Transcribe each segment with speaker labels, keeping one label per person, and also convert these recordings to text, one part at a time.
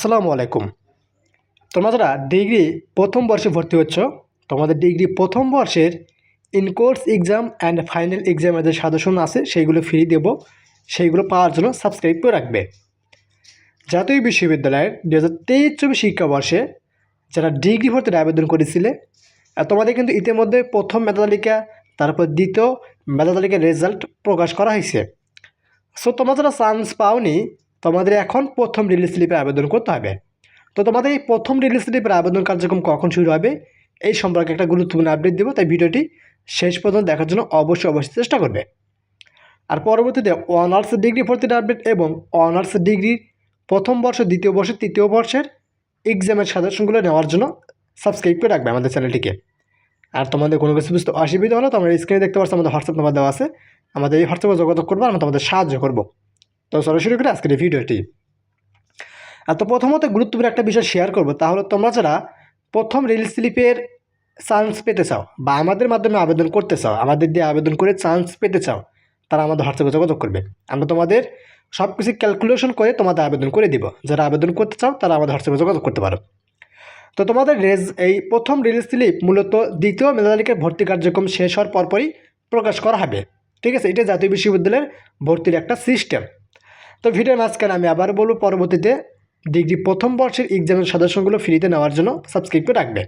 Speaker 1: আসসালামু আলাইকুম। তোমরা যারা ডিগ্রি প্রথম বর্ষে ভর্তি হচ্ছ, তোমাদের ডিগ্রি প্রথম বর্ষের ইনকোর্স এক্সাম অ্যান্ড ফাইনাল এক্সামের যে সাজেশন আছে, সেইগুলো ফ্রি দেব। সেইগুলো পাওয়ার জন্য সাবস্ক্রাইব করে রাখবে। জাতীয় বিশ্ববিদ্যালয়ের দু হাজার তেইশ চব্বিশ শিক্ষাবর্ষে যারা ডিগ্রি ভর্তির আবেদন করেছিলে তোমাদের কিন্তু ইতিমধ্যে প্রথম মেধা তালিকা, তারপর দ্বিতীয় মেধা তালিকার রেজাল্ট প্রকাশ করা হয়েছে। সো তোমরা যারা চান্স পাওনি তোমাদের এখন প্রথম রিলিজ স্লিপে আবেদন করতে হবে। তো তোমাদের এই প্রথম রিলিজ স্লিপের আবেদন কার্যক্রম কখন শুরু হবে, এই সম্পর্কে একটা গুরুত্বপূর্ণ আপডেট দেবো, তাই ভিডিওটি শেষ পর্যন্ত দেখার জন্য অবশ্যই অবশ্যই চেষ্টা করবে। আর পরবর্তীতে অনার্স ডিগ্রি ভর্তির আপডেট এবং অনার্স ডিগ্রির প্রথম বর্ষ, দ্বিতীয় বর্ষ, তৃতীয় বর্ষের এক্সামের সাজেশনগুলো নেওয়ার জন্য সাবস্ক্রাইব করে রাখবে আমাদের চ্যানেলটিকে আর তোমাদের কোনো কিছু বুঝতে অসুবিধা হলে তোমরা স্ক্রিনে দেখতে পাচ্ছ, আমাদের হোয়াটসঅ্যাপ নাম্বার দেওয়া আছে। আমাদের এই হোয়াটসঅ্যাপে যোগাযোগ করব, আমরা তোমাদের সাহায্য করব। তো সরাসরি করে আজকের এই ভিডিওটি। আর তো প্রথমত গুরুত্বপূর্ণ একটা বিষয় শেয়ার করব তাহলে তোমরা যারা প্রথম রিলিজ স্লিপের চান্স পেতে চাও বা আমাদের মাধ্যমে আবেদন করতে চাও, আমাদের দিয়ে আবেদন করে চান্স পেতে চাও, তারা আমাদের হোয়াটসঅ্যাপে যোগাযোগ করবে। আমরা তোমাদের সব কিছু ক্যালকুলেশন করে তোমাদের আবেদন করে দিব। যারা আবেদন করতে চাও, তারা আমাদের হোয়াটসঅ্যাপে যোগাযোগ করতে পারো। তো তোমাদের রেজ এই প্রথম রিলিজ স্লিপ মূলত দ্বিতীয় মেধাতালিকার ভর্তি কার্যক্রম শেষ হওয়ার পরপরই প্রকাশ করা হবে। ঠিক আছে এটা জাতীয় বিশ্ববিদ্যালয়ের ভর্তির একটা সিস্টেম তো ভিডিওর মাঝখানে আমি আবার বলব, পরবর্তীতে ডিগ্রি প্রথম বর্ষের এক্সামের সদস্যগুলো ফ্রিতে নেওয়ার জন্য সাবস্ক্রাইব করে রাখবে।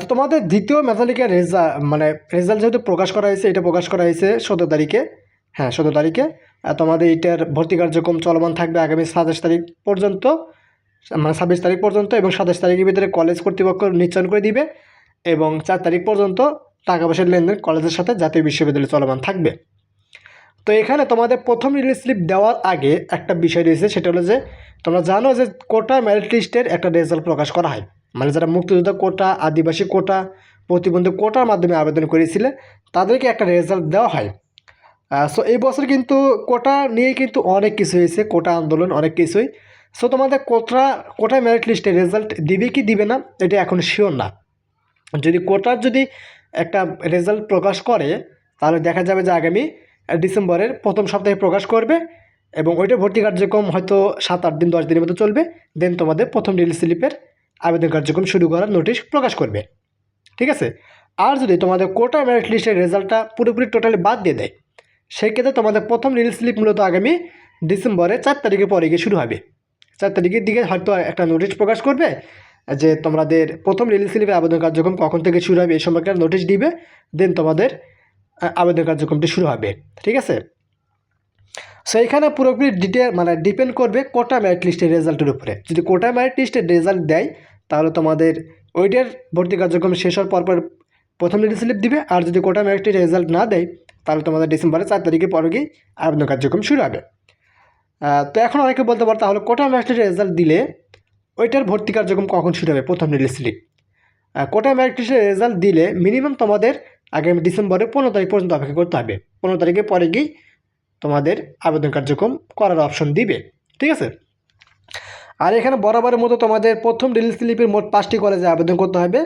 Speaker 1: তো তোমাদের দ্বিতীয় মেধালিকার রেজাল্ট মানে রেজাল্ট যেহেতু প্রকাশ করা হয়েছে, এটা প্রকাশ করা হয়েছে সতেরো তারিখে। হ্যাঁ সতেরো তারিখে। তোমাদের এটার ভর্তি কার্যক্রম চলমান থাকবে আগামী সাতাশ তারিখ পর্যন্ত মানে ছাব্বিশ তারিখ পর্যন্ত এবং সাতাশ তারিখের ভিতরে কলেজ কর্তৃপক্ষ নিশ্চয়ন করে দিবে এবং চার তারিখ পর্যন্ত টাকা পয়সার লেনদেন কলেজের সাথে জাতীয় বিশ্ববিদ্যালয় চলমান থাকবে। তো এখানে তোমাদের প্রথম রিলিজ স্লিপ দেওয়ার আগে একটা বিষয় রয়েছে, সেটা হলো যে, তোমরা জানো যে কোটা মেরিট লিস্টের একটা রেজাল্ট প্রকাশ করা হয়। মানে যারা মুক্তিযোদ্ধা কোটা, আদিবাসী কোটা, প্রতিবন্ধী কোটার মাধ্যমে আবেদন করেছিলে, তাদেরকে একটা রেজাল্ট দেওয়া হয়। সো এই বছর কিন্তু কোটা নিয়ে কিন্তু অনেক কিছু হয়েছে, কোটা আন্দোলন অনেক কিছুই। সো তোমাদের কোটা কোটা মেরিট লিস্টের রেজাল্ট দিবে কি দিবে না, এটা এখন শিওর না। যদি কোটার যদি একটা রেজাল্ট প্রকাশ করে, তাহলে দেখা যাবে যে আগামী ডিসেম্বরের প্রথম সপ্তাহে প্রকাশ করবে এবং ওইটা ভর্তি কার্যক্রম হয়তো সাত আট দিন, দশ দিনের মতো চলবে। দেন তোমাদের প্রথম রিলিজ স্লিপের আবেদন কার্যক্রম শুরু করার নোটিশ প্রকাশ করবে। ঠিক আছে? আর যদি তোমাদের কোটা মেরিট লিস্টের রেজাল্টটা পুরোপুরি টোটালি বাদ দিয়ে দেয় সেই ক্ষেত্রে তোমাদের প্রথম রিলিজ স্লিপ মূলত আগামী ডিসেম্বরে চার তারিখের পরে গিয়ে শুরু হবে। চার তারিখের দিকে হয়তো একটা নোটিশ প্রকাশ করবে যে তোমাদের প্রথম রিলিজ স্লিপের আবেদন কার্যক্রম কখন থেকে শুরু হবে এই সম্পর্কে নোটিশ দিবে। দেন তোমাদের আবেদন কার্যক্রমটি শুরু হবে, ঠিক আছে? সো এখানে পুরোপুরি ডিটেল মানে ডিপেন্ড করবে কোটা মেরিট লিস্টের রেজাল্টের উপরে। যদি কোটা মেরিট লিস্টের রেজাল্ট দেয়, তাহলে তোমাদের ওইটার ভর্তি কার্যক্রম শেষ হওয়ার পরপর প্রথম রিলিজ স্লিপ দিবে, আর যদি কোটা মেরিটের রেজাল্ট না দেয়, তাহলে তোমাদের ডিসেম্বরের চার তারিখের পরে গিয়ে আবেদন কার্যক্রম শুরু হবে। তো এখন অনেকে বলতে পারো, তাহলে কোটা মেরিটের রেজাল্ট দিলে ওইটার ভর্তি কার্যক্রম কখন শুরু হবে প্রথম রিলিজ স্লিপ কোটা মেরিট লিস্টের রেজাল্ট দিলে মিনিমাম তোমাদের আগামী ডিসেম্বরের পনেরো তারিখ পর্যন্ত অপেক্ষা করতে হবে। পনেরো তারিখের পরে গিয়ে তোমাদের আবেদন কার্যক্রম করার অপশন দিবে। ঠিক আছে? আর এখানে বরাবরের মতো তোমাদের প্রথম রিলিজ স্লিপের মোট পাঁচটি কলেজে আবেদন করতে হবে।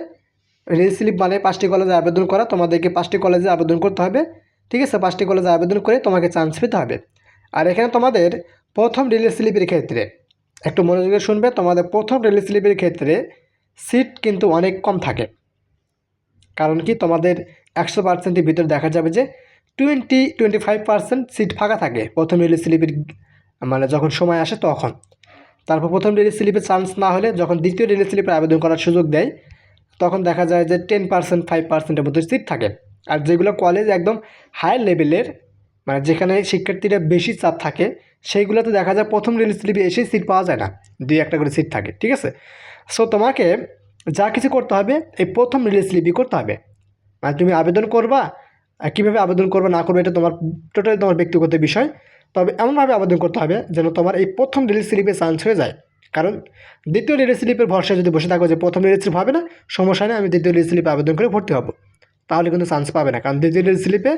Speaker 1: রিলিজ স্লিপ মানে পাঁচটি কলেজে আবেদন করা, তোমাদেরকে পাঁচটি কলেজে আবেদন করতে হবে। ঠিক আছে? পাঁচটি কলেজে আবেদন করে তোমাকে চান্স পেতে হবে। আর এখানে তোমাদের প্রথম রিলিজ স্লিপের ক্ষেত্রে একটু মনোযোগে শুনবে, তোমাদের প্রথম রিলিজ স্লিপের ক্ষেত্রে সিট কিন্তু অনেক কম থাকে। কারণ কি তোমাদের একশো পার্সেন্টের ভিতরে দেখা যাবে যে twenty twenty five percent seat ফাঁকা থাকে। প্রথম রিলিজ স্লিপের মানে যখন সময় আসে তখন। তারপর প্রথম রিলিজ স্লিপে চান্স না হলে যখন দ্বিতীয় রিলিজ স্লিপে আবেদন করার সুযোগ দেয়, তখন দেখা যায় যে টেন পার্সেন্ট ফাইভ পার্সেন্টের মতো সিট থাকে। আর যেগুলো কলেজ একদম হাই লেভেলের মানে যেখানে শিক্ষার্থীরা বেশি চাপ থাকে, সেইগুলোতে দেখা যায় প্রথম রিলিজ স্লিপে এসেই সিট পাওয়া যায় না। দুই একটা করে সিট থাকে, ঠিক আছে? সো তোমাকে যা কিছু করতে হবে, এই প্রথম রিলিজ স্লিপই করতে হবে। মানে তুমি আবেদন করবা কীভাবে আবেদন করবে না করবে এটা তোমার টোটালি তোমার ব্যক্তিগত বিষয়। তবে এমনভাবে আবেদন করতে হবে যেন তোমার এই প্রথম রিলিজ স্লিপে চান্স হয়ে যায়। কারণ দ্বিতীয় রিলিজ স্লিপের ভরসায় যদি বসে থাকো যে প্রথম রিলিজ স্লিপ হবে না, সমস্যা নেই, আমি দ্বিতীয় রিলিজ স্লিপে আবেদন করে ভর্তি হব। তাহলে কিন্তু চান্স পাবে না, কারণ দ্বিতীয় রিলিজ স্লিপে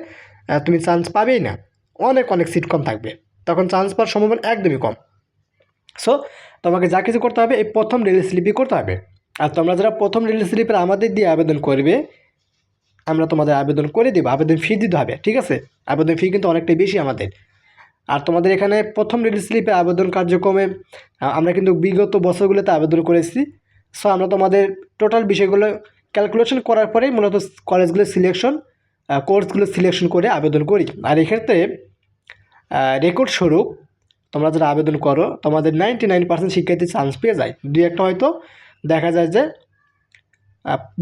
Speaker 1: তুমি চান্স পাবেই না। অনেক অনেক সিট কম থাকবে। তখন চান্স পাওয়ার সম্ভাবনা একদমই কম। সো তোমাকে যা কিছু করতে হবে, এই প্রথম রিলিজ স্লিপই করতে হবে। আর তোমরা যারা প্রথম রিলিজ স্লিপের আমাদের দিয়ে আবেদন করবে, আমরা তোমাদের আবেদন করে দেবো। আবেদন ফি দিতে হবে, ঠিক আছে? আবেদন ফি কিন্তু অনেকটাই বেশি আমাদের। আর তোমাদের এখানে প্রথম রিলিজ স্লিপে আবেদন কার্যক্রমে আমরা কিন্তু বিগত বছরগুলোতে আবেদন করেছি। সো আমরা তোমাদের টোটাল বিষয়গুলো ক্যালকুলেশন করার পরেই মূলত কলেজগুলো সিলেকশন কোর্সগুলো সিলেকশন করে আবেদন করি। আর এক্ষেত্রে রেকর্ড স্বরূপ তোমরা যারা আবেদন করো, তোমাদের নাইনটি নাইন পার্সেন্ট শিক্ষার্থী চান্স পেয়ে যায়। দুই একটা হয়তো দেখা যায় যে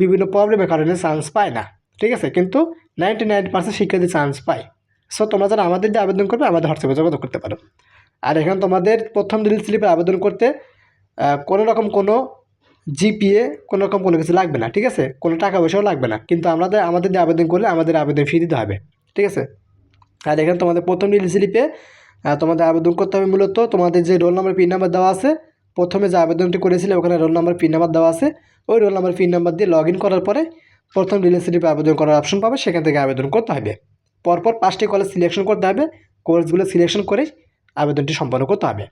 Speaker 1: বিভিন্ন প্রবলেমের কারণে চান্স পায় না। ঠিক আছে? কিন্তু নাইনটি নাইন পার্সেন্ট শিক্ষার্থী চান্স পায়। সো তোমরা যারা আমাদের দিয়ে আবেদন করবে, আমাদের হোয়াটসঅ্যাপে যোগাযোগ করতে পারো। আর এখানে তোমাদের প্রথম রিলিজ স্লিপে আবেদন করতে কোনো রকম কোনো জিপিএ কোনো রকম কোনো কিছু লাগবে না, ঠিক আছে? কোনো টাকা পয়সাও লাগবে না। কিন্তু আমাদের আমাদের দিয়ে আবেদন করলে আমাদের আবেদন ফি দিতে হবে, ঠিক আছে? আর এখানে তোমাদের প্রথম রিলিজ স্লিপে তোমাদের আবেদন করতে হবে মূলত, তোমাদের যে রোল নাম্বার পিন নাম্বার দেওয়া আছে প্রথমে যে আবেদনটি করেছিলে, ওখানে রোল নাম্বার পিন নাম্বার দেওয়া আছে। ওই রোল নাম্বার পিন নাম্বার দিয়ে লগ করার পরে প্রথম রিলিজ স্লিপে আবেদন করার অপশন পাবে, সেখান থেকে আবেদন করতে হবে। পরপর পাঁচটি কলেজ সিলেকশন করতে হবে কোর্সগুলো সিলেকশন করে আবেদনটি সম্পন্ন করতে হবে।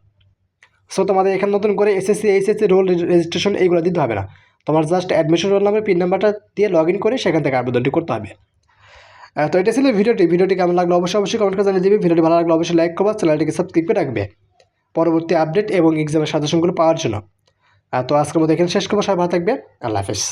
Speaker 1: সো তোমাদের এখানে নতুন করে এসএসসি এইচএসসি রোল রেজিস্ট্রেশন এইগুলো দিতে হবে না। তোমার just admission roll number pin নাম্বারটা দিয়ে লগ করে সেখান থেকে আবেদনটি করতে হবে। তো এটা ছিল ভিডিওটি। ভিডিওটি কেমন লাগল অবশ্যই অবশ্যই কমেন্ট করে জানিয়ে দিবে। ভিডিওটি ভালো লাগলে অবশ্যই লাইক করবা চ্যানেলটিকে সাবস্ক্রাইব করে রাখবে। পরবর্তী আপডেট এবং এক্সামের সাজেশনগুলো পাওয়ার জন্য। তো আজকের মতো এখানে শেষ করব। সবাই ভালো থাকবে আল্লাহ হাফেজ।